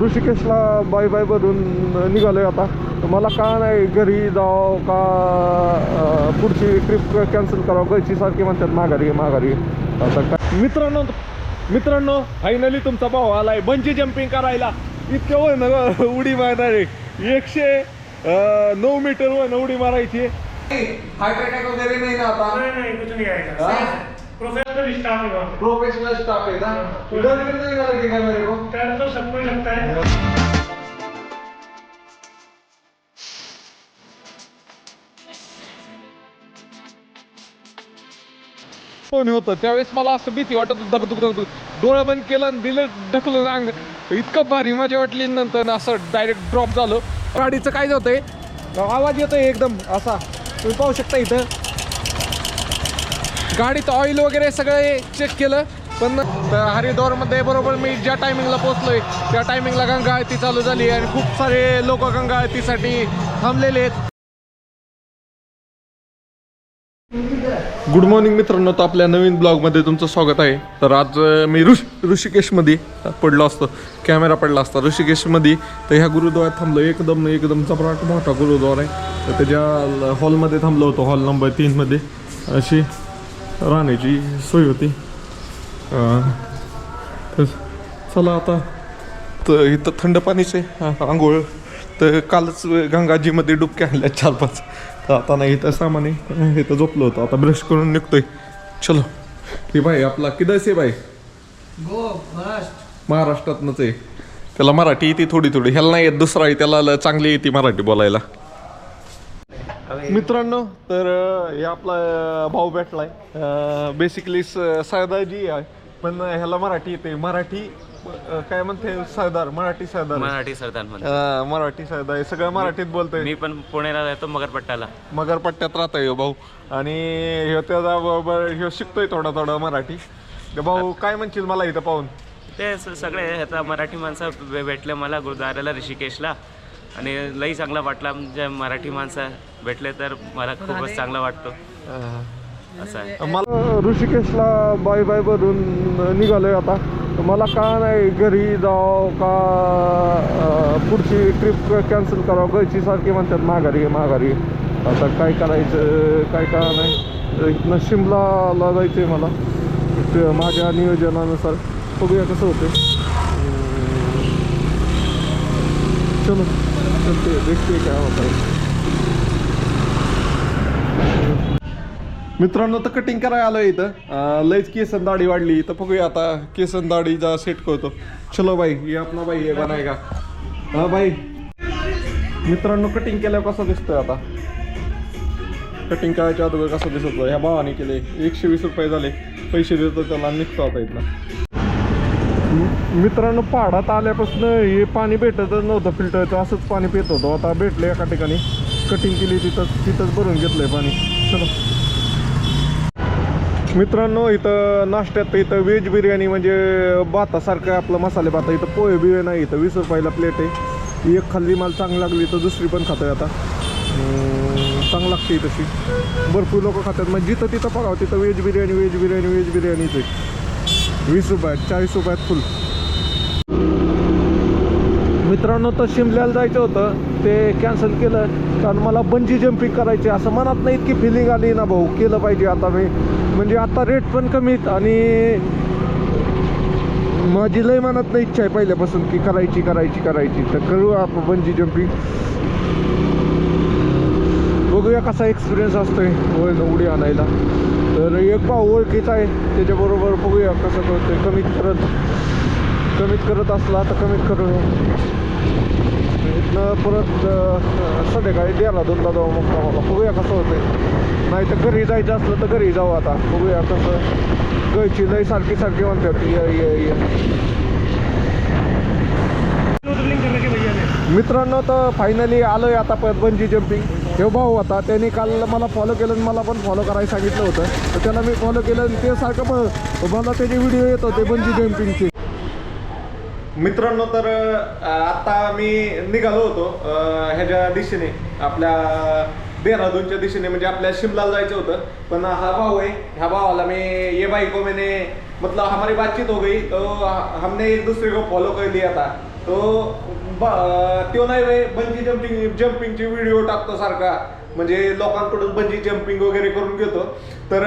ऋषिकेशला bye bye बनून निघालोय आता. तर मला का नाही घरी जावं का पुढची ट्रिप कॅन्सल करावं? घरची सारखी म्हणतात माघारी आहे, माघारी आहे. आता काय? मित्रांनो मित्रांनो फायनली तुमचा भाऊ आलाय. बंजी जम्पिंग करायला. इतकं वय ना उडी मारणार. आहे एकशे नऊ मीटर वर उडी मारायची. हार्ट अटॅक वगैरे नाही ना आता? प्रोफेशनल स्टाफ है वहाँ प्रोफेशनल स्टाफ है ना? डर भी नहीं लगेगा मेरे को? डर तो सबको ही लगता है. कोणी होतं? त्यावेळेस मला असं भीती वाटत धुक धक धुक. डोळं बंद केलं आणि दिलं ढकलून अंग इतकं भारी मजा वाटली. नंतर असं डायरेक्ट ड्रॉप झालो. गाडीचं काय होतंय? आवाज येतोय एकदम असा. तुम्ही पाहू शकता इथं. गाडीत ऑइल वगैरे सगळं चेक केलं पण हरिद्वारमध्ये बरोबर मी ज्या टायमिंगला पोचलोय त्या टायमिंगला गंगा आरती चालू झाली आणि खूप सारे लोक गंगा आरतीसाठी थांबलेले आहेत. गुड मॉर्निंग मित्रांनो तर आपल्या नवीन ब्लॉगमध्ये तुमचं स्वागत आहे. तर आज मी ऋष ऋषिकेशमध्ये पडलो असतो कॅमेरा पडला असता ऋषिकेशमध्ये. तर ह्या गुरुद्वारात थांबलो एकदम एकदम चपराट मोठा गुरुद्वार आहे. तर त्याच्या हॉलमध्ये थांबलो होतो हॉल नंबर तीनमध्ये. अशी राहण्याची सोय होती. तर चला आता. तर इथं थंड पाणीच आहे आंघोळ. तर कालच गंगाजीमध्ये डुबक्या आणल्या चार पाच. तर आता नाही इथं सामान आहे इथं झोपलो होतो. आता ब्रश करून निघतोय. चलो. हे भाई आपला किदस आहे भाई महाराष्ट्रातनंच आहे. त्याला मराठी येते थोडी थोडी. ह्याला नाही येत दुसरा आहे. त्याला चांगली येते मराठी बोलायला. मित्रांनो तर हे आपला भाऊ भेटलाय. बेसिकली सरदारजी आहे. पण ह्याला मराठी येते. मराठी काय म्हणते? सरदार. मराठी सरदार. मराठी सरदार मराठी सरदार. आहे. सगळं मराठीत बोलतोय. मी पण पुण्याला राहतो मगरपट्टाला मगरपट्ट्यात राहतोय ह्यो भाऊ. आणि ह्यो त्याचा बरोबर ह्यो शिकतोय थोडा थोडा मराठी. भाऊ काय म्हणशील मला इथं पाहून? ते स- सगळे आता मराठी माणसं भे- भेटले मला गुरुद्वाऱ्याला ऋषिकेशला. आणि लई चांगला वाटला म्हणजे मराठी माणसं भेटले तर मला खूपच चांगला वाटतो. असं आहे. मला ऋषिकेशला बाय बाय बनून निघालोय आता. तर मला का नाही घरी जावं का पुढची ट्रिप कॅन्सल करावं? घरची सारखी म्हणतात माघारी आहे, माघारी आहे. आता काय करायचं काय कळा नाही. इथनं शिमलाला जायचं आहे मला माझ्या नियोजनानुसार. बघूया कसं होतं चलो. चलते देखते काय होत मित्रांनो तर कटिंग करायला आलोय इथं. लयच केसन दाढी वाढली. तर बघूया आता केसन दाढीचा सेट करतो. चलो बाई ये आपला बाई हे बनाय का हा बाई. मित्रांनो कटिंग केल्यावर कसं दिसतोय आता? कटिंग करायच्या अगोदर कसं दिसत ह्या भावाने केले एकशे वीस रुपये झाले. पैसे देतो त्याला निघतो आता इथनं. मित्रांनो पाडात आल्यापासून हे पाणी भेटतच नव्हतं फिल्टरचं असंच पाणी पित होतो. आता भेटलं एका ठिकाणी. कटिंग केली तिथंच तिथंच भरून घेतलंय पाणी. चला. मित्रांनो इथं नाश्त्यात इथं व्हेज बिर्याणी म्हणजे भातासारखं आपलं मसाले भात. आहे. इथं पोहे बिहे नाही इथं वीस रुपयाला प्लेट आहे. एक खाल्ली मला चांगली लागली तर दुसरी पण खातोय आता. अं, चांगली लागते तशी. भरपूर लोक खातात. मग जिथं तिथं बघावं तिथं veg biryani veg biryani veg बिर्याणीच आहे. वीस रुपयात चाळीस रुपयात फुल मित्रांनो तर शिमल्याला जायचं होतं. ते कॅन्सल केलं. कारण मला बंजी जम्पिंग करायची असं मनात नाही इतकी फिलिंग आली ना भाऊ. केलं पाहिजे आता मी. म्हणजे आता रेट पण कमीत आणि माझी लय मनात नाही इच्छा आहे पहिल्यापासून की करायची करायची करायची. तर करू आपण बंजी जम्पिंग बघूया कसा एक्सपिरियन्स असतोय. होय उडी आणायला. तर एक भाऊ ओळखीचा आहे. त्याच्याबरोबर बघूया कसं करतोय कमीत करत कमीत करत असला तर कमीत करू इथनं परत संध्याकाळी द्यायला दोनदा जाऊ मग मला बघूया कसं होतंय नाही तर घरी जायचं असलं तर घरी जाऊ आता बघूया कसं गयची लई सारखी सारखी म्हणतात ये ये ये मित्रांनो तर फायनली आलोय आता परत बंजी जम्पिंग हे भाऊ होता त्यांनी काल मला फॉलो केलं आणि मला पण फॉलो करायला सांगितलं होतं तर त्याला मी फॉलो केलं आणि ते सारखं मला त्याचे व्हिडिओ येत होते बंजी जम्पिंगचे मित्रांनो तर आता मी निघालो होतो ह्याच्या दिशेने आपल्या देहरादूनच्या दिशेने म्हणजे आपल्या शिमला जायचं होतं. पण हा भाऊ आहे ह्या भावाला मी ये भाई को मैंने मतलब हमारी बातचीत हो गई तो हमने एक दूसरे को फॉलो कर लिया था. तो तो नाही रे बंजी जम्पिंग जम्पिंगची व्हिडिओ टाकतो सारखा. म्हणजे लोकांकडून बंजी जम्पिंग वगैरे करून घेतो. तर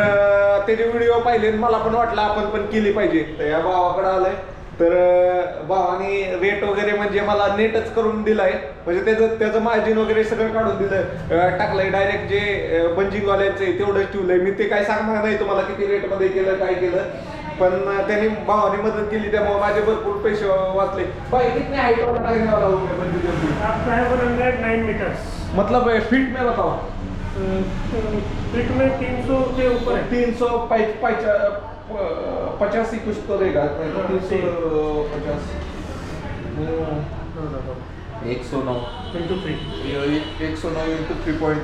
त्याचे व्हिडिओ पाहिले मला पण वाटलं आपण पण केली पाहिजे. तर या भावाकडे आलंय. तर भावाने रेट वगैरे म्हणजे मला नेटच करून दिलाय. म्हणजे त्याचं त्याचं मार्जिन वगैरे सगळं काढून दिलं अं, टाकलंय डायरेक्ट जे बंजिंग वाल्याचं आहे तेवढंच ठेवलंय. मी ते काय सांगणार नाही तुम्हाला किती रेटमध्ये केलं काय केलं. पण त्यांनी भावाने मदत केली त्यामुळे माझे भरपूर पैसे वाचले. बाई कितने वाला नाइन मीटर्स मतलब फीट में बताओ फीट में तीन सौ के ऊपर है तीन सौ पचासी कुछ तो रहेगा तीन सौ पचास। एक सौ नौ। इंटू थ्री एक सौ नऊ into three point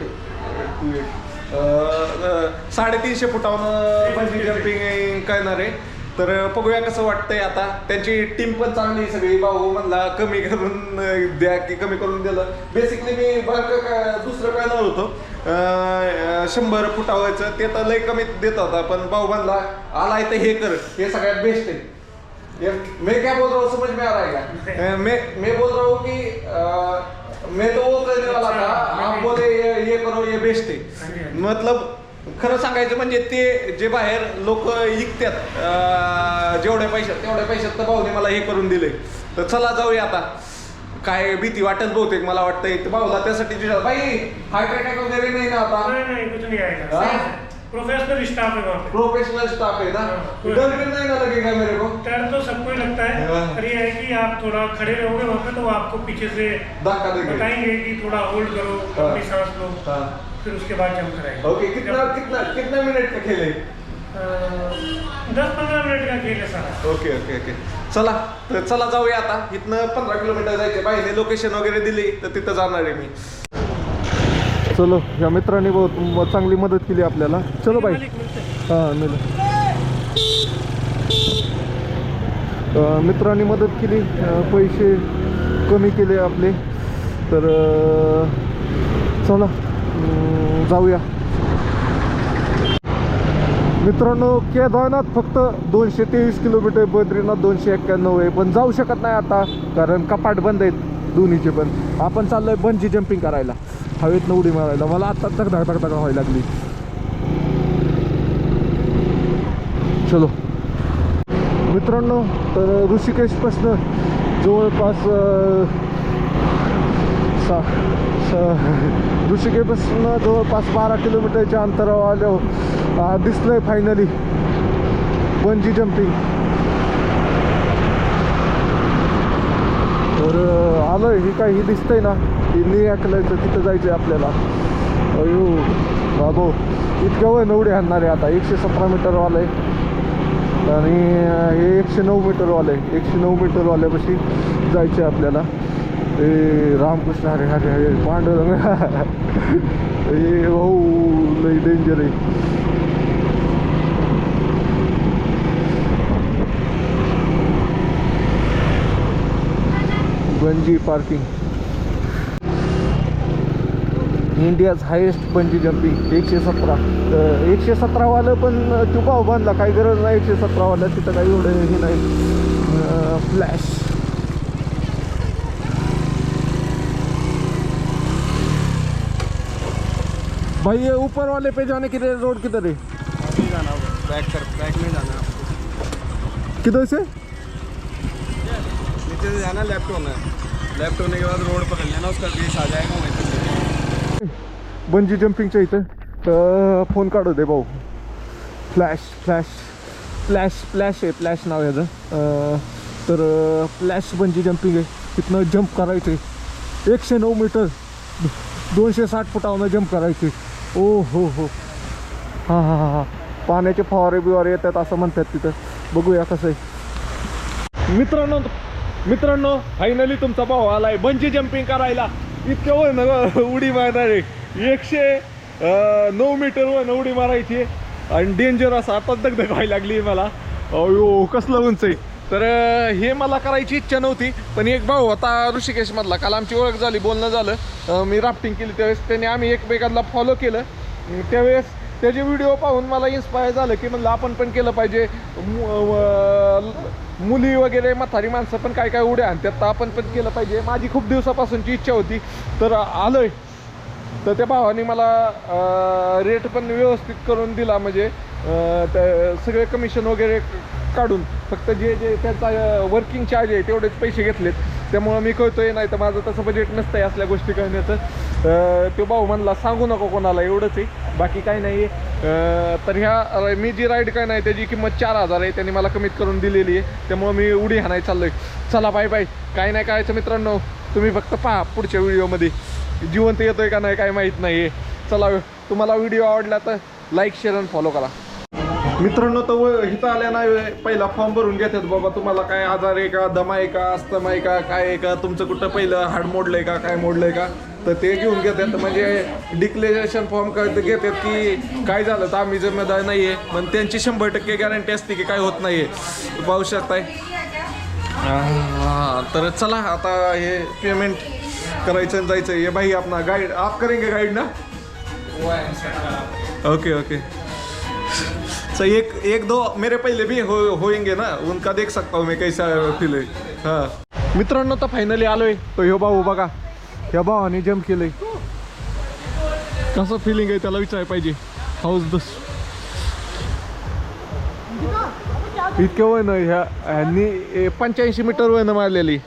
two eight साडेतीनशे फुटावरून बंजी जम्पिंग करणार आहे. तर बघूया कसं वाटतंय आता. त्यांची टीम पण चांगली सगळी. भाऊ म्हणला कमी करून द्या की कमी करून दिलं. बेसिकली मी बघ दुसरं काय नव्हतं अं, शंभर फुटावायचं ते तर लय कमीत देत होता पण भाऊ म्हणला आलाय तर हे कर हे सगळ्यात बेस्ट आहे. मी मैं क्या बोल रहा हूँ समझ में आ रहा है मैं मैं बोल रहा हूँ कि मैं तो वो करने वाला था आप बोले ये, ये करो ये बेस्ट है मतलब खरं सांगायचं म्हणजे ते जे बाहेर लोक विकतात जेवढ्या पैशात तेवढ्या पैशात तर भाऊने मला हे करून दिले. तर चला जाऊया आता. काय भीती वाटत बहुतेक मला भाऊला त्यासाठी बाई हार्ट अटॅक वगैरे नाही ना आता? नहीं नहीं कुछ नहीं आएगा हाँ? प्रोफेशनल स्टाफ है वहाँ पे प्रोफेशनल स्टाफ है ना? हाँ। डर भी नहीं ना लगेगा मेरे को? डर तो सबको ही लगता है. हाँ। पर ये है कि आप थोड़ा खड़े रहोगे वहाँ पे तो आपको पीछे से धक्का देंगे। बताएँगे कि थोड़ा होल्ड करो हाँ। अपनी सांस लो। हाँ. फिर उसके बाद जंप कराएँगे। ओके कितना कितना कितना मिनट का खेल दस पंद्रह मिनट का खेल है सारा। ओके ओके ओके चला तर चला जाऊया आता. इथनं पंधरा किलोमीटर जायचे बाईने लोकेशन वगैरे दिली तर तिथं जाणार आहे मी. चलो या मित्राने बहुत चांगली मदत केली आपल्याला. चलो बाई. हैं। अं, मित्रांनी मदत केली. पैसे कमी केले आपले. तर चला जाऊया. मित्रांनो केदारनाथ फक्त दोनशे तेवीस किलोमीटर बद्रीनाथ दोनशे एक्क्याण्णव आहे. पण जाऊ शकत नाही आता कारण कपाट बंद आहेत दोन्हीचे पण. आपण चाललोय बंजी जम्पिंग करायला. हवेत उडी मारायला. मला आता धक धक धक धक व्हायला लागली. चलो. मित्रांनो तर ऋषिकेशपासनं जवळपास सा स- ऋषिकेशपासनं जवळपास बारा किलोमीटरच्या अंतरावर आल्यावर दिसलं दिसलंय फायनली बंजी जम्पिंग तर अं, आलोय ही काय ही दिसतंय ना. ही नी ऐकलायचं तिथं जायचंय आपल्याला. अयो बाबो. इतक्या वय नवडे आणणार आहे आता. एकशे सतरा मीटरवालं आहे आणि हे एकशे नऊ मीटरवालं आहे एकशे नऊ मीटरवाल्यापाशी जायचं आहे आपल्याला. ते रामकृष्ण हरे हरे हरे. पांडुरंग. हे भाऊ लई डेंजर आहे. Bungee parking. India's highest bungee jumping एकशे सतरा. एकशे सतरावालं पण तू बांधला काही गरज नाही एकशे सतरावालं तिथं काही एवढं हे नाही. फ्लॅश भाई ये ऊपर वाले पे जाने के लिए रोड किधर है बैक कर बैक में जाना किधर से? नीचे से जाना लेफ्ट होना है लेफ्ट होने के बाद रोड पकड़ लेना उसका बीच आ जाएगा वहीं पर बंजी जम्पिंगच्या इथं. फोन काढू दे भाऊ. फ्लॅश फ्लॅश फ्लॅश फ्लॅश आहे फ्लॅश नाव याचं. तर फ्लॅश बंजी जम्पिंग आहे. तिथनं जम्प करायचं. आहे एकशे नऊ मीटर दोनशे साठ फुटावनं जम्प करायचे. ओ हो हो. हां हां हां हां. पाण्याचे फवारे बिवारे येतात असं म्हणतात तिथं. बघूया कसं आहे. मित्रांनो मित्रांनो फायनली तुमचा भाऊ आलाय. बंजी जम्पिंग करायला. इतकं वन उडी मारणार. आहे एकशे नऊ मीटर वन उडी मारायची. आणि डेंजर असं आता दगदग व्हायला लागली मला. अयो कसलं उंच आहे. तर हे मला करायची इच्छा नव्हती. पण एक भाऊ होता ऋषिकेशमधला काल आमची ओळख झाली बोलणं झालं. मी राफ्टिंग केली त्यावेळेस. त्याने आम्ही एकमेकांना फॉलो केलं. त्यावेळेस त्याचे व्हिडिओ पाहून मला इन्स्पायर झालं की म्हणलं आपण पण केलं पाहिजे. मुली वगैरे म्हातारी माणसं पण काय काय उड्या आणि तर आपण पण केलं पाहिजे. माझी खूप दिवसापासूनची इच्छा होती तर आलोय. तर त्या भावाने मला रेट पण व्यवस्थित करून दिला म्हणजे सगळे कमिशन वगैरे काढून फक्त जे जे त्याचा वर्किंग चार्ज आहे तेवढेच पैसे घेतलेत. त्यामुळं मी कळतोय नाही तर माझं तसं बजेट नसतं आहे असल्या गोष्टी करण्याचं. तो भाऊ म्हणला सांगू नको कोणाला एवढंच आहे. बाकी काही नाही आहे तर ह्या मी जी राईड काय नाही त्याची किंमत चार हजार आहे. त्यांनी मला कमीत करून दिलेली आहे. त्यामुळं मी उडी हाणाय चाललोय. चला बाय बाय काय नाही करायचं मित्रांनो. तुम्ही फक्त पहा पुढच्या व्हिडिओमध्ये. जिवंत येतोय का नाही काय माहीत नाही आहे चला तुम्हाला व्हिडिओ आवडला तर लाईक शेअर आणि फॉलो करा. मित्रांनो तर व- आल्या नाही पहिला फॉर्म भरून घेतात. बाबा तुम्हाला काय आजार आहे का? दमा आहे का? अस्तमा आहे का? काय आहे का? तुमचं कुठं पहिलं हाड मोडलंय का? काय मोडलंय का? तर ते घेऊन घेतात. म्हणजे डिक्लेरेशन फॉर्म करत घेतात की काय झालं तर आम्ही जिम्मेदार नाही आहे पण त्यांची शंभर टक्के गॅरंटी असते की काय होत नाही आहे पाहू शकताय हां तर चला आता हे पेमेंट करायचं आणि जायचं. ये भाई अपना गाईड आप करेंगे गाईड ना? ओके ओके सर एक एक दो मेरे पहिले भी हो होएंगे ना? उनका देख सकता हूँ मैं कैसा फील हां. मित्रांनो तर फायनली आलोय. तो ह्यो भाऊ बघा. ह्या भावाने जम्प केलंय. कसं फिलिंग आहे त्याला विचारायला पाहिजे. हाऊस दस इतके वय ना ह्या ह्यांनी पंच्याऐंशी मीटर वय ना मारलेली.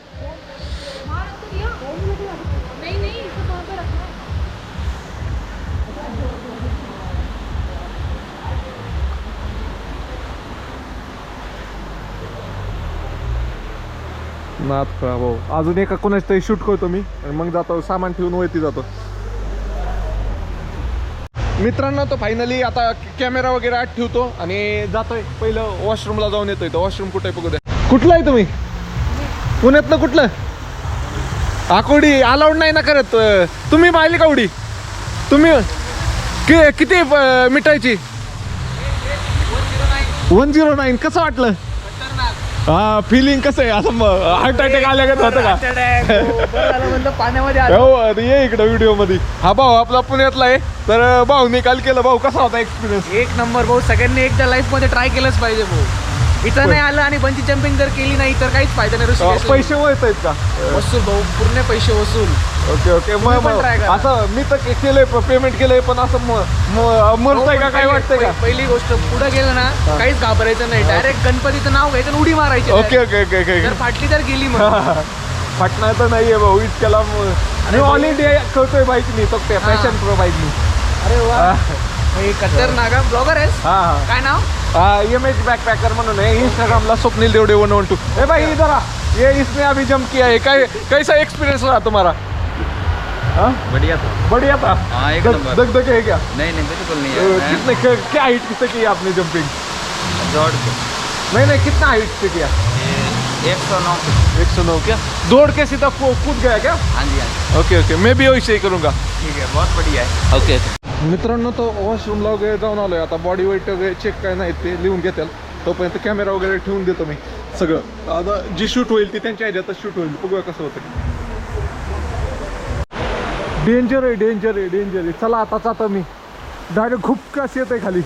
नाथ खरा भाऊ अजून एका कोणाच तरी शूट करतो मी आणि मग जातो सामान ठेवून वरती जातो मित्रांनो तो फायनली आता कॅमेरा वगैरे आत ठेवतो आणि जातोय पहिलं वॉशरूमला जाऊन येतोय तो वॉशरूम कुठे बघू कुठलं आहे तुम्ही पुण्यातलं कुठलं आकोडी अलाउड नाही ना करत तुम्ही पाहिली का उडी तुम्ही कि- किती मिटायची वन झिरो नाईन कसं वाटलं हा फिलिंग कसं आहे? असं हार्ट अटॅक आल्यागत होतं का? पाण्यामध्ये हो ये इकडं व्हिडिओमध्ये. हा भाऊ आपला पुण्यातला आहे. तर भाऊ निकाल केला. भाऊ कसा होता एक्सपिरियन्स एक नंबर भाऊ. सगळ्यांनी एकदा लाईफमध्ये ट्राय केलंच पाहिजे भाऊ. इथं नाही आलं आणि बंची जम्पिंग जर केली नाही तर काहीच फायदा नाही. पैसे वळत आहेत का? वसूल भाऊ. पूर्ण पैसे वसूल. ओके ओके तुम्ही पण try करा. असं मी तर केलंय पेमेंट केलंय पण असं म- म- मरतंय का काय वाटतंय का? पहिली गोष्ट पुढे गेलं ना काहीच घाबरायचं नाही. डायरेक्ट गणपतीचं नाव घ्यायचं आणि उडी मारायची ओके ओके ओके ओके. जर फाटली तर गेली मग फाटणार तर नाहीये भाऊ इतक्याला म- मी ऑल इंडिया करतोय बाईक मी तो पॅशन प्रो बाईक मी. अरे वा. हे. खतरनाक ब्लॉगर आहेस? हा हा. काय नाव? एम एच बैक पैकर म्हणून है इंस्टाग्राम ला Swapnil Devade one one two. ए भाई इधर आ. ये इसने अभी जंप किया है. कै, कैसा एक्सपीरियंस रहा तुम्हारा? हाँ? बढ़िया था। बढ़िया था। हाँ, एक दग- नंबर। दग दग है क्या? नहीं नहीं बिल्कुल नहीं है। कितने क्या हाइट से की आपने जंपिंग दौड़ के। नहीं नहीं कितना हाइट से किया? एक सौ नौ एक सौ नौ क्या। दौड़ के सीधा कूद गया क्या? हाँ जी हाँ जी। ओके ओके मैं भी वैसे ही करूँगा। ठीक है बहुत बढ़िया है। ओके मित्रांनो तो वॉशरूमला वगैरे जाऊन आलोय. आता बॉडी वेट वगैरे चेक काय नाही ते लिहून घेतील तोपर्यंत कॅमेरा वगैरे ठेवून देतो मी सगळं. आता जी शूट होईल ती त्यांच्या ह्याच्यातच शूट होईल. बघूया कसं होतं. डेंजर आहे डेंजर आहे डेंजर आहे. चला आताच आता मी. डायरेक्ट खूप कस येत आहे खाली.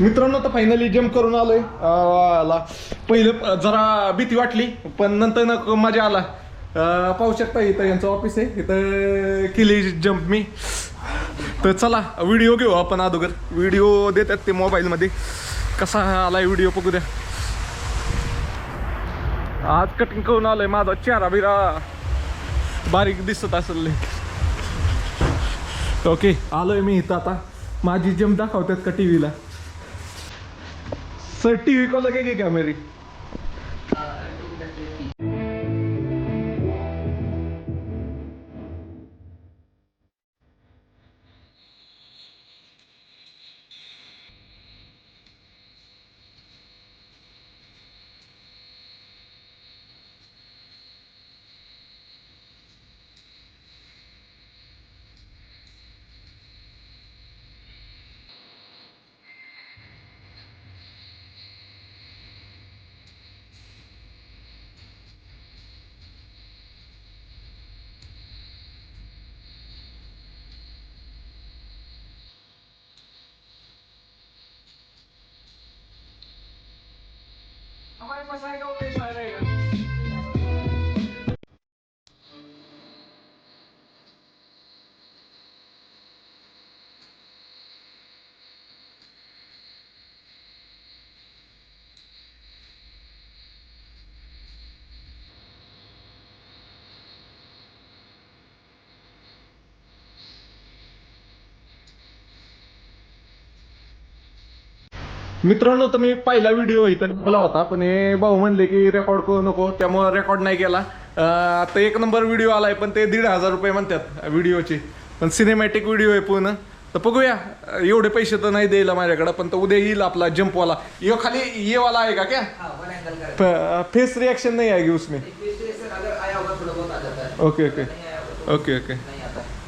मित्रांनो तर फायनली जम्प करून आलोय. आला. पहिलं जरा भीती वाटली पण नंतर ना मजा आला. पाहू शकता इथं यांचं ऑफिस आहे. इथं केली जम्प मी. तर चला व्हिडिओ घेऊ आपण अगोदर. व्हिडिओ देतात ते मोबाईलमध्ये. कसा आलाय व्हिडिओ बघू द्या. आज कटिंग करून आलोय माझा चेहरा बिरा. बारीक दिसत असेल लय. ओके आलोय मी इथं आता. माझी जिम दाखवतात का टी व्हीला सर टी व्ही लगेगी क्या कॅमेरी टाइमपास आहे का मित्रांनो तर मी पहिला व्हिडिओ इथं केला होता पण हे भाऊ म्हणले की रेकॉर्ड करू नको त्यामुळे रेकॉर्ड नाही केला. आता एक नंबर व्हिडिओ आलाय पण ते दीड हजार रुपये म्हणतात व्हिडिओचे पण सिनेमॅटिक व्हिडिओ आहे पूर्ण. तर बघूया एवढे पैसे तर नाही द्यायला माझ्याकडे पण तो उद्या येईल आपला जंपवाला यो खाली ये वाला आहे का क्या? फेस रिएक्शन नहीं आएगी उसमें तीसरे से अगर आया होगा थोड़ा बहुत आ जाता है ओके. Okay okay. ओके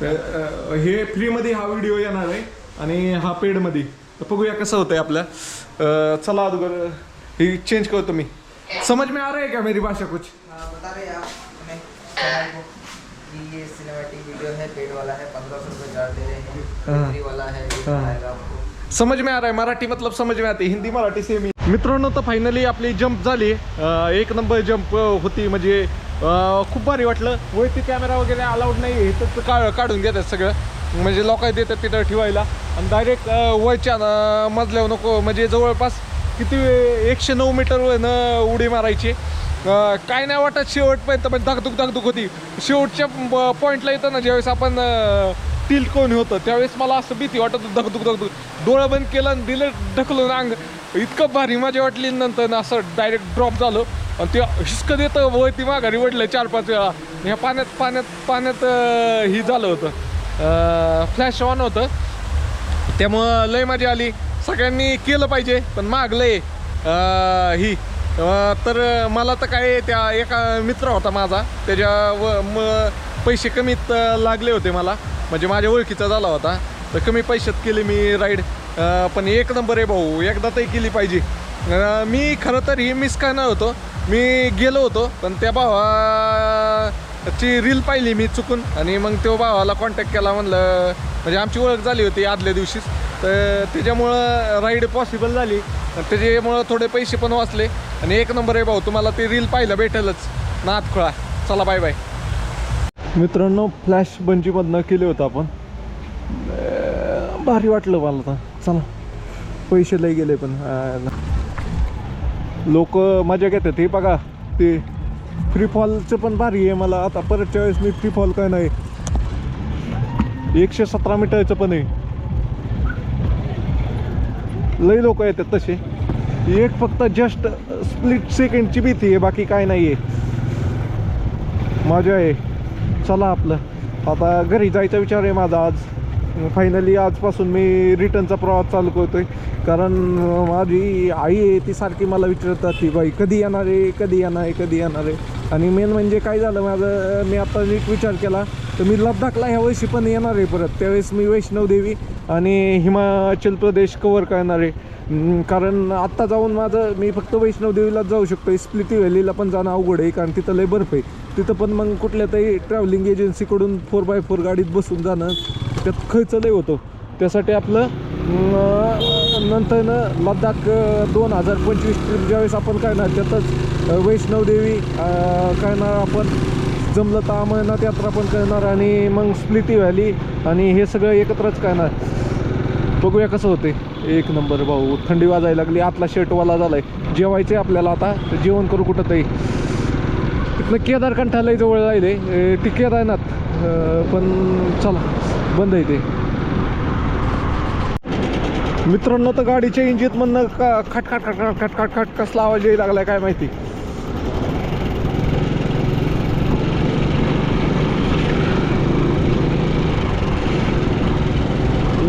तर, हे फ्रीमध्ये हा व्हिडिओ येणार आहे आणि हा पेडमध्ये तर बघूया कसं होतंय आपल्या अं, चला अगोदर ही चेंज करतो मी. समझ में आ रहा है क्या मेरी भाषा कुछ? हाँ, बता रहे आप. हमें को कि ये सिनेमैटिक वीडियो है पेड वाला है पंद्रह सौ रुपये चार्ज दे रहे हैं। हाँ। वाला है ये हाँ। आएगा आपको। समझ में आ रहा है मराठी मतलब समझ में आती हिंदी मराठी सेम मित्रांनो तर फायनली आपली जंप झाली. अं, एक नंबर जंप होती म्हणजे खूप भारी वाटलं. वरती कॅमेरा वगैरे अलाउड नाही आहे. तर का काढून घेतात सगळं. म्हणजे लोक देतात तिथं ठेवायला. आणि डायरेक्ट वरच्या मजल्यावर नको म्हणजे जवळपास किती एकशे नऊ मीटरवर उडी मारायची. काय नाही वाटत शेवटपर्यंत पण धाकधूक धाकधूक होती. शेवटच्या पॉईंटला येतं ना ज्यावेळेस आपण टिल्ट कोण होतं त्यावेळेस मला असं भीती वाटत होती धकधुक धकधुक. डोळं बंद केलं आणि दिलं ढकलून अंग. इतकं भारी मजा वाटली नंतर असं डायरेक्ट ड्रॉप झालं. आणि ते हिसकं देतं वरती माघारी वडलं चार पाच वेळा. ह्या पाण्यात पाण्यात पाण्यात ही झालं होतं. फ्लॅश ऑन होतं. त्यामुळं लय मजा आली. सगळ्यांनी केलं पाहिजे पण मागलंय अं, ही. तर मला तर काय त्या एका मित्र होता माझा त्याच्या व म पैसे कमीत लागले होते मला. म्हणजे माझ्या ओळखीचा झाला होता. तर कमी पैशात केली मी राईड पण एक नंबर आहे भाऊ एकदा तरी केली पाहिजे. मी खरं तर हे मिस करणार होतो. मी गेलो होतो पण त्या भावाची रील पाहिली मी चुकून. आणि मग तो भावाला कॉन्टॅक्ट केला म्हणलं म्हणजे आमची ओळख झाली होती आदल्या दिवशीच. तर त्याच्यामुळं राईड पॉसिबल झाली. त्याच्यामुळं थोडे पैसे पण वाचले. आणि एक नंबर आहे भाऊ तुम्हाला ते रील पाहिलं भेटेलच. नाथ खुळा चला बाय बाय मित्रांनो फ्लॅश बंजीमधनं केले होतं आपण. भारी वाटलं मला तर चला. पैसे लई गेले पण. लोक मजा घेतात हे बघा. ते फ्री फॉलचं पण भारी आहे मला. आता परतच्या वेळेस मी फ्री फॉल काय नाही. एकशे सतरा मीटरचं पण आहे. लई लोक येतात तसे. एक फक्त जस्ट स्प्लिट सेकंडची भीती आहे बाकी काय नाही आहे मजा आहे. चला आपलं. आता घरी जायचा विचार आहे माझा आज. फायनली आजपासून मी रिटर्नचा प्रवास चालू करतोय. कारण माझी आई आहे ती सारखी मला विचारतात ती बाई कधी येणार आहे? कधी येणार आहे? कधी येणार आहे? आणि मेन म्हणजे काय झालं माझं मी आता नीट विचार केला तर मी लद्दाखला ह्या वर्षी पण येणार आहे परत. त्यावेळेस मी वैष्णवदेवी आणि हिमाचल प्रदेश कवर करणार आहे. कारण आत्ता जाऊन माझं मी फक्त वैष्णवदेवीलाच जाऊ शकतो स्प्लिटी व्हॅलीला पण जाणं अवघड आहे कारण तिथं लय बर्फ आहे. तिथं पण मग कुठल्या तरी ट्रॅव्हलिंग एजन्सीकडून फोर बाय फोर गाडीत बसून जाणं त्यात खर्च लय होतो. त्यासाठी आपलं नंतर नंतरनं लद्दाख दोन हजार पंचवीस ट्रिप ज्यावेळेस आपण करणार त्यातच वैष्णवदेवी करणार आपण. जमलं तर अमरनाथ यात्रा पण करणार आणि मग स्प्लिटी व्हॅली आणि हे सगळं एकत्रच करणार. बघूया कसं होते एक नंबर भाऊ थंडी वाजायला लागली आतला शर्टवाला झालाय. आहे आपल्याला आता तर जेवण करू कुठं तरी तिथनं केदारकंठालय जवळ राहिले ती केदारनाथ पण चला बंद आहे ते. मित्रांनो तर गाडीच्या इंजित म्हणणं का खट खट खट खट खट खट खट कसला आवाज यायला लागलाय काय माहिती?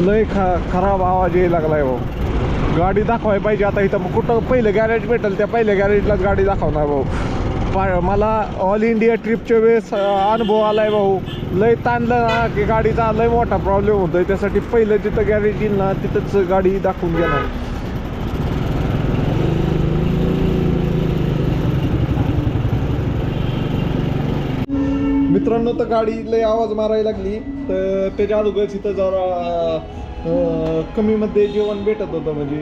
लय ख खराब आवाज यायला लागलाय भाऊ. गाडी दाखवायला पाहिजे आता इथं. मग कुठं? पहिलं गॅरेज भेटेल त्या पहिल्या गॅरेजलाच गाडी दाखवणार भाऊ. पा मला ऑल इंडिया ट्रिपच्या वेळेस अनुभव आला आहे भाऊ. लय ताणलं ना की गाडीचा लय मोठा प्रॉब्लेम होतो आहे त्यासाठी पहिलं जिथं गॅरेज येईल ना तिथंच गाडी दाखवून घेणार मित्रांनो तर गाडी लय आवाज मारायला लागली. तर त्याच्या अगोदर तिथं जरा कमीमध्ये जेवण भेटत होतं म्हणजे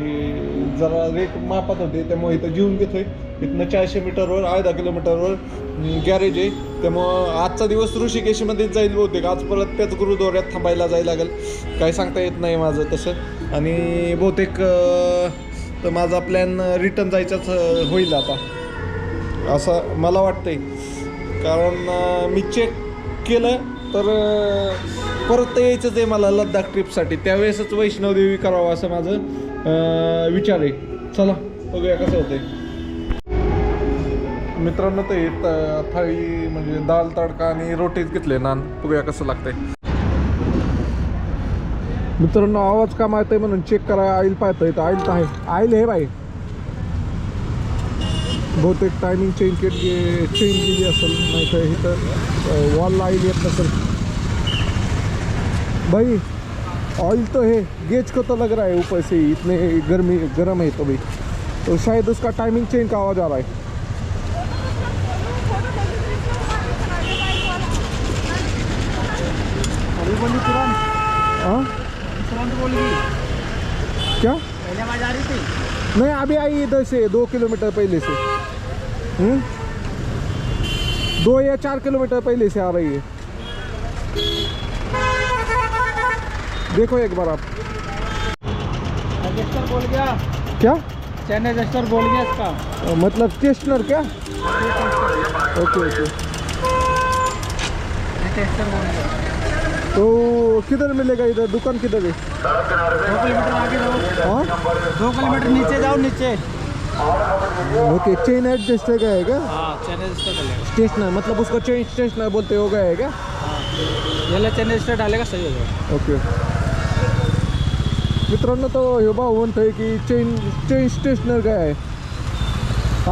जरा रेट मापात होते त्यामुळे इथं जेवून घेतोय. इथनं चारशे मीटरवर अर्धा किलोमीटरवर गॅरेज आहे. त्यामुळं आजचा दिवस ऋषिकेशमध्येच जाईल बहुतेक. आज परत त्याच गुरुद्वाऱ्यात थांबायला जायला लागेल. काही सांगता येत नाही माझं तसं. आणि बहुतेक तर माझा प्लॅन रिटर्न जायचाच होईल आता. असं मला वाटतंय. कारण मी चेक केलं. तर परत यायचंच आहे मला लद्दाख ट्रिपसाठी त्यावेळेसच वैष्णवदेवी करावं असं माझं विचार आहे. चला बघूया कसं होतंय. मित्रांनो ते थाळी म्हणजे दाल तडका आणि रोटीच घेतले नान. बघूया कसं लागतंय. मित्रांनो आवाज का मारतोय म्हणून चेक करा. आईल पाहतोय. तर आईल तर आहे. आईल हे बाई. बहुतेक टायमिंग चेंज केली चेंज केली असेल नाही तर इथं वॉलला ऑइल येत नसेल भाई ऑयल तो है गेज को तो लग रहा है ऊपर से इतने गर्मी गर्म है तो भाई तो शायद उसका टाइमिंग चेंज का आवाज़ आ रहा है। हाँ? क्या? नहीं अभी आई इधर से दो किलोमीटर पहले से। हम्म? दो या चार किलोमीटर पहले से आ रही है। देखो एक बार आप। बोल गया। क्या? चैन रजिस्टर बोल गया इसका। अ, मतलब स्टेशनर क्या? Okay okay. तो किधर मिलेगा इधर? दुकान किधर है? दो किलोमीटर आगे जाओ। हाँ? दो किलोमीटर नीचे जाओ नीचे। ओके चेन एडजस्ट का है क्या हाँ चैन स्टेशनर मतलब उसको चेन स्टेशनर बोलते हो गया है क्या ये ले चैन रजिस्टर डालेगा सही हो जाएगा ओके मित्रांनो तो हे भाऊ म्हणतोय की चेन चेन स्टेशनर काय आहे?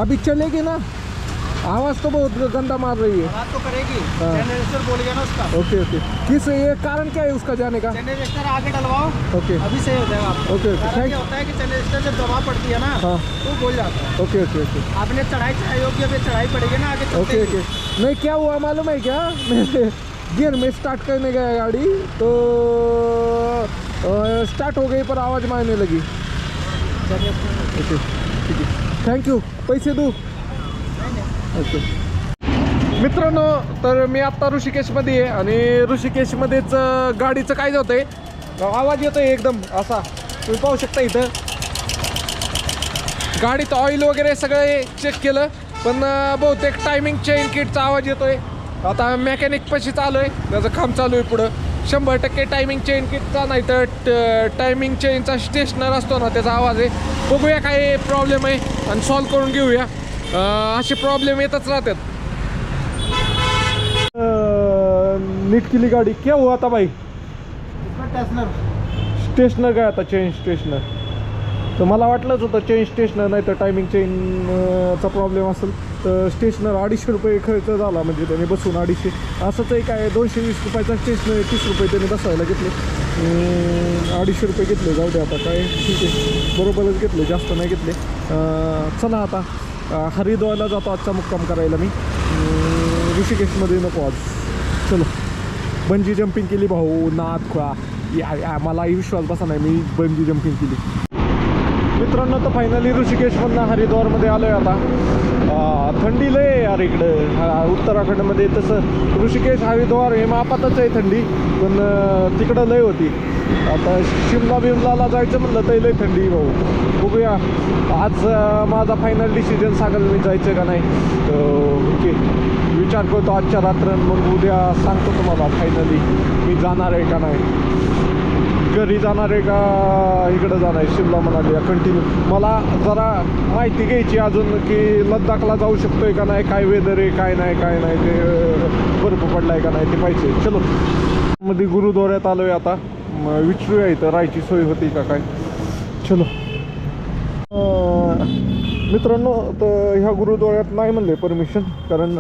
अभी चलेगी ना? आवाज़ तो बहुत गंदा मार रही है। तो करेगी। हाँ। चैन बोल गया ना उसका। Okay okay. किस ये कारण क्या है उसका जाने का? चैन रजिस्टर आगे डलवाओ। ओके। अभी सही हो जाएगा ओके, ओके, थैंक- होता है कि चैन रजिस्टर जब दबाव पड़ती है ना हाँ। तो बोल जाता है। Okay okay okay. आपने चढ़ाई चढ़ाई होगी अभी चढ़ाई पड़ेगी ना आगे ओके ओके। नहीं क्या हुआ मालूम है क्या? गियर में स्टार्ट करने गया गाड़ी तो स्टार्ट हो गई पर आवाज़ मारने लगी। ओके ठीक आहे थँक यू पैसे दू। मित्रांनो तर मी आत्ता ऋषिकेशमध्ये आहे आणि ऋषिकेशमध्येच गाडीचं काय होतं आहे आवाज येतो आहे एकदम असा. तुम्ही पाहू शकता इथं. गाडीत ऑइल वगैरे सगळं चेक केलं पण बहुतेक टायमिंग चेन किटचा आवाज येतोय. आता मेकॅनिक पशी चालू आहे त्याचं काम चालू आहे पुढं. शंभर टक्के टायमिंग चेन किटचा नाही तर टायमिंग चेनचा स्टेशनर असतो ना त्याचा आवाज आहे. बघूया काय प्रॉब्लेम आहे आणि सॉल्व करून घेऊया. असे प्रॉब्लेम येतच राहतात. नीट केली गाडी. क्या हो आता बाई? स्टेशनर काय आता? चेंज स्टेशनर तर मला वाटलंच होतं चेंज स्टेशनर नाही तर टायमिंग चेनचा प्रॉब्लेम असेल. तर स्टेशनर अडीचशे रुपये खर्च झाला म्हणजे त्याने बसून अडीचशे. असंच एक आहे दोनशे वीस रुपयाचा स्टेशनर तीस रुपये त्याने बसवायला घेतले. अडीचशे रुपये घेतले जाऊ दे आता काय ठीक आहे. बरोबरच घेतले जास्त नाही घेतले. चला आता. हरिद्वारला जातो आजचा मुक्काम करायला मी. ऋषिकेशमध्ये नको आज. चलो. बंजी जम्पिंग केली भाऊ नाथ खुळा. या या मलाही विश्वास बसा नाही मी बंजी जम्पिंग केली. मित्रांनो तर फायनली ऋषिकेशमधनं हरिद्वारमध्ये आलो आहे आता थंडी लय आहे यार इकडं. उत्तराखंडमध्ये तसं. ऋषिकेश हरिद्वार हे मापातच आहे थंडी पण तिकडं लय होती. आता शिमला बिमलाला जायचं म्हणलं तर लय थंडी भाऊ. बघूया. आज माझा फायनल डिसिजन सांगेल मी जायचं का नाही. ओके. विचार करतो आजच्या रात्र मग उद्या सांगतो तुम्हाला फायनली मी जाणार आहे का नाही. घरी जाणार आहे का इकडं जाणार आहे? शिमला मनाली कंटिन्यू मला जरा माहिती घ्यायची अजून की लद्दाखला जाऊ शकतो आहे का नाही? काय वेदर आहे काय नाही काय नाही ते बर्फ पडला आहे का नाही ते पाहिजे. चलो. मध्ये गुरुद्वाऱ्यात आलो आहे आता. मग विचारूया इथं राहायची सोय होती का काय? चलो. मित्रांनो तर ह्या गुरुद्वाऱ्यात नाही म्हणले परमिशन कारण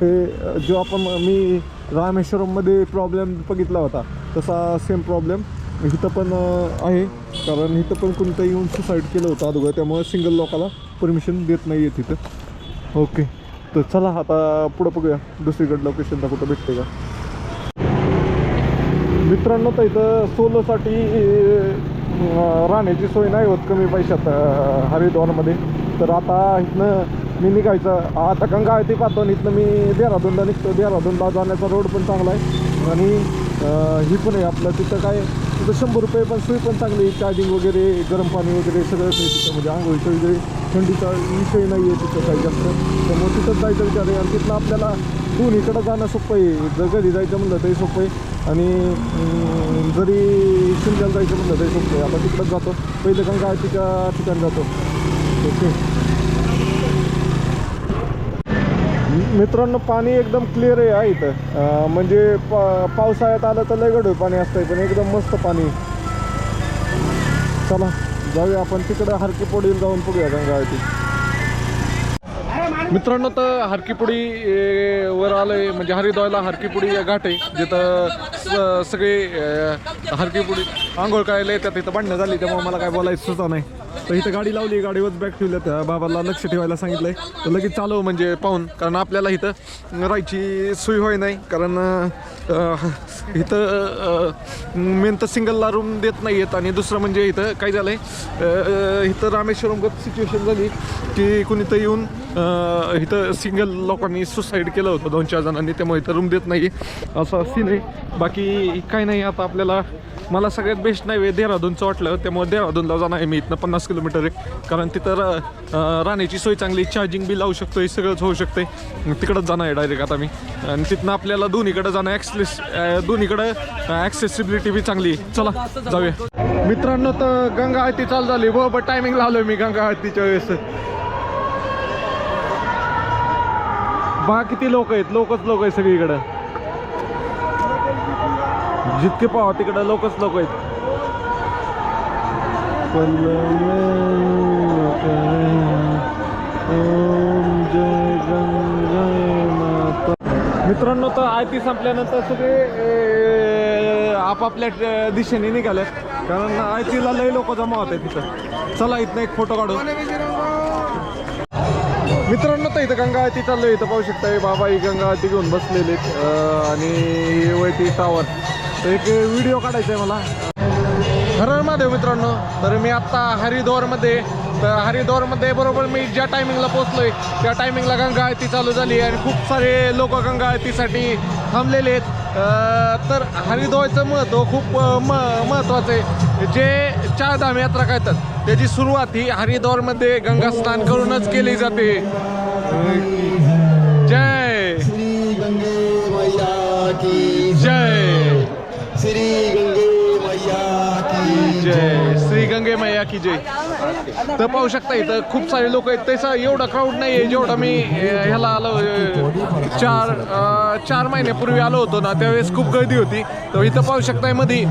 हे जो आपण मी रामेश्वरममध्ये प्रॉब्लेम बघितला होता तसा सेम प्रॉब्लेम इथं पण आहे. कारण इथं पण कोणतं येऊन सुसाईड केलं होतं अगोदर त्यामुळे सिंगल लोकाला परमिशन देत नाही आहे तिथं. ओके तर चला आता पुढं बघूया. दुसरीकडे लोकेशनला कुठं भेटते का? मित्रांनो तर इथं सोलोसाठी राहण्याची सोय नाही होत कमी पैशात हरिद्वारमध्ये. तर आता इथनं मी निघायचं. आता गंगा आहे ती पाहतो आणि इथनं मी देहरादूनला निघतो. देहरादूनला जाण्याचा रोड पण चांगला आहे. आणि ही पण आहे आपलं तिथं काय तिथं शंभर रुपये पण सोय पण चांगली चार्जिंग वगैरे गरम पाणी वगैरे सगळं काही तिथं म्हणजे आंघोळीचं वगैरे थंडीचा विषय नाही आहे तिथं काही जास्त. त्यामुळे तिथंच जायचं विचार आहे. आणि तिथनं आपल्याला दोन्हीकडं जाणं सोपं आहे. जर घरी जायचं म्हणलं तरी सोपं आहे. आणि जरी सिंगल जायचं म्हणलं तरी सोपं आहे. आता तिकडंच जातो. पहिलं गंगा तिच्या ठिकाणी जातो. ओके. मित्रांनो पाणी एकदम क्लिअर आहे इथं. म्हणजे पा पावसाळ्यात आलं तर लय पाणी असतंय पण एकदम मस्त पाणी. चला जाऊया आपण. तिकडं हरकीपोडीला जाऊन बघूया गंगा मित्रांनो तर हरकीपुडी वर वर आहे म्हणजे हरिद्वायला हरकीपुडी घाट आहे. जिथं सगळे हरकीपुडी आंघोळ करायला येतात तिथं भांडणं झाली त्यामुळे मला काय बोलायचं सुद्धा नाही. तर इथं गाडी लावली गाडीवर बॅग ठेवल्यात त्या बाबाला लक्ष ठेवायला सांगितलंय. तर लगेच चालव म्हणजे पाहून कारण आपल्याला इथं राहायची सोय होय नाही. कारण इथं मेन तर सिंगलला रूम देत नाही आहेत आणि दुसरं म्हणजे इथं काय झालंय आहे इथं रामेश्वरमगत सिच्युएशन झाली की कुणी तर येऊन इथं सिंगल लोकांनी सुसाईड केलं होतं दोन चार जणांनी. त्यामुळे इथं रूम देत नाही असं सीन आहे. बाकी काय नाही आता आपल्याला मला सगळ्यात बेस्ट नाही देहरादूनचं वाटलं. त्यामुळे देहरादूनला जाणार आहे मी इथनं. पन्नास किलोमीटर आहे. कारण तिथं राहण्याची सोय चांगली चार्जिंग बी लावू शकतो हे सगळंच होऊ शकते तिकडंच जाणार आहे डायरेक्ट आता मी आणि तिथनं आपल्याला दोन्हीकडं जाणं ॲक्सेस दोन्हीकडं ॲक्सेसिबिलिटी बी चांगली चला जाऊया. मित्रांनो तर गंगा आरती चालू झाली. बरोबर टायमिंग लावलो मी गंगा आरतीच्या वेळेस. बा किती लोक आहेत. लोकच लोक आहेत सगळीकडं. जितके पाहा तिकडं लोकच लोक आहेत. मित्रांनो तर आरती संपल्यानंतर सगळे ए, आपापल्या दिशेने निघाल्यात कारण आयतीला लय लोक जमा होते तिथं. चला इथनं एक फोटो काढू. मित्रांनो तर इथं गंगा आरती चाललो आहे इथं पाहू शकता बाबा ही गंगा आरती घेऊन बसलेले आणि वैती टावर तर एक व्हिडिओ काढायचा आहे मला हर महादेव मित्रांनो. तर मी आत्ता हरिद्वारमध्ये तर हरिद्वारमध्ये बरोबर मी ज्या टायमिंगला पोहोचलोय त्या टायमिंगला गंगा आरती चालू झाली आहे आणि खूप सारे लोक गंगा आरतीसाठी थांबलेले आहेत. तर हरिद्वारचं महत्त्व खूप म महत्त्वाचं आहे. जे चार धाम यात्रा करतात त्याची सुरुवात ही हरिद्वारमध्ये गंगा स्नान करूनच केली जाते. जय. श्री गंगे मैया की जय. श्री जय. श्री गंगे मैया की जय. तर पाहू शकता इथं खूप सारे लोक आहेत. त्याचा एवढा क्राऊड नाही आहे जेवढा मी ह्याला आलो चार चार महिन्यापूर्वी आलो होतो ना त्यावेळेस खूप गर्दी होती. तर इथं पाहू शकतायमध्ये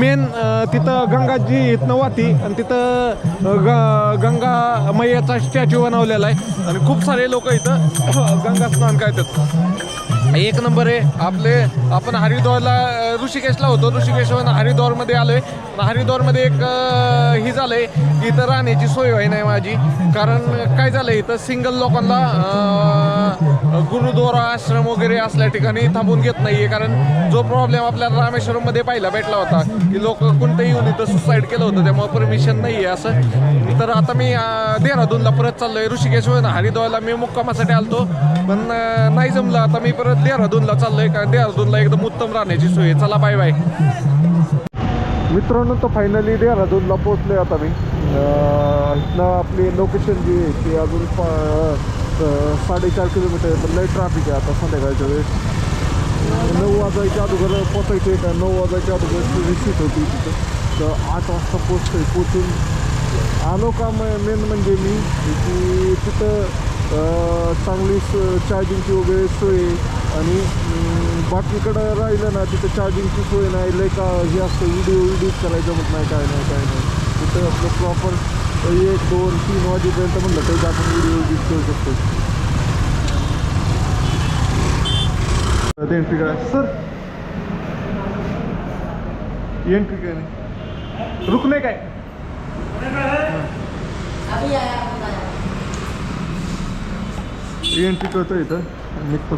मेन तिथं गंगाजी इथनं वाहती आणि तिथं ग गंगा मैयाचा स्टॅच्यू बनवलेला आहे. आणि खूप सारे लोक इथं गंगा स्नान करतात. एक नंबर आहे. आपले आपण हरिद्वारला ऋषिकेशला होतो. ऋषिकेशवरून हरिद्वारमध्ये आलो आहे हरिद्वारमध्ये एक ही झालं आहे इथं राहण्याची सोय व्हाय नाही माझी. कारण काय झालंय इथं सिंगल लोकांना गुरुद्वारा आश्रम वगैरे असल्या ठिकाणी थांबून घेत नाही आहे कारण जो प्रॉब्लेम आपल्याला रामेश्वरममध्ये पाहिला भेटला होता की लोक कोणतंही येऊन इथं सुसाईड केलं होतं त्यामुळे परमिशन नाही आहे असं. तर आता मी देहरादूनला परत चाललोय. ऋषिकेशवरून हरिद्वारला मी मुक्कामासाठी आलतो. पण नाही जमलं. आता मी परत देहरादूनला चाललोय कारण देहरादूनला एकदम उत्तम राहण्याची सोय चला बाय बाय मित्रांनो तर फायनली देहरादूनला पोहोचले आता मी. इथनं आपली लोकेशन जी आहे ती अजून साडेचार किलोमीटर पण लय ट्रॅफिक आहे आता संध्याकाळच्या वेळेस. नऊ वाजायच्या अगोदर पोचायचे का नऊ वाजायच्या अगोदर रिसिट होती तिथं. तर आठ वाजता पोचतोय पोचून आलो का मेन म्हणजे मी की तिथं चांगली चार्जिंगची वगैरे सोय आणि बाकीकडं राहिलं ना तिथं चार्जिंगची सोय नाही लय का हे असतं व्हिडिओ एडिट करायचं जमत नाही काय नाही काय नाही. तिथं आपलं प्रॉपर एक दोन तीन वाजेपर्यंत म्हणलं तरी आपण व्हिडिओ एडिट करू शकतो. एंट्री करा सर एंट्री काय रुकणे काय? एंट्री करतो इथं. निघतो